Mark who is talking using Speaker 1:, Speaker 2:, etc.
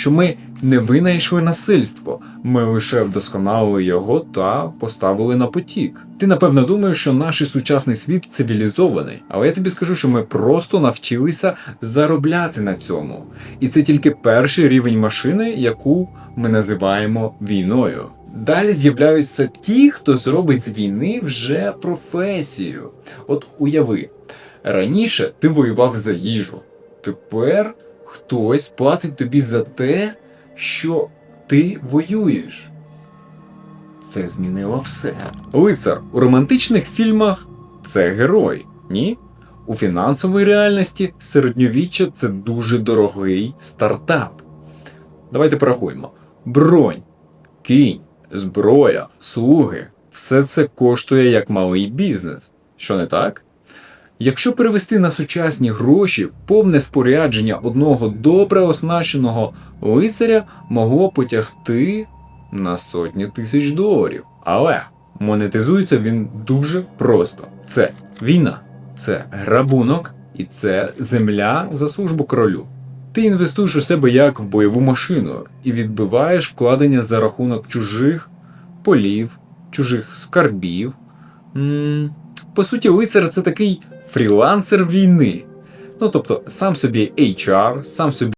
Speaker 1: що ми не винайшли насильство, ми лише вдосконалили його та поставили на потік. Ти напевно думаєш, що наш сучасний світ цивілізований, але я тобі скажу, що ми просто навчилися заробляти на цьому. І це тільки перший рівень машини, яку ми називаємо війною. Далі з'являються ті, хто зробить з війни вже професію. От уяви, раніше ти воював за їжу, тепер хтось платить тобі за те, що ти воюєш. Це змінило все. Лицар у романтичних фільмах це герой, ні? У фінансовій реальності середньовіччя це дуже дорогий стартап. Давайте порахуємо: бронь, кінь, зброя, слуги все це коштує як малий бізнес. Що не так? Якщо перевести на сучасні гроші, повне спорядження одного добре оснащеного лицаря могло потягти на сотні тисяч доларів. Але монетизується він дуже просто: це війна, це грабунок і це земля за службу королю. Ти інвестуєш у себе як в бойову машину і відбиваєш вкладення за рахунок чужих полів, чужих скарбів. По суті, лицар це такий фрілансер війни. Ну тобто, сам собі HR, сам собі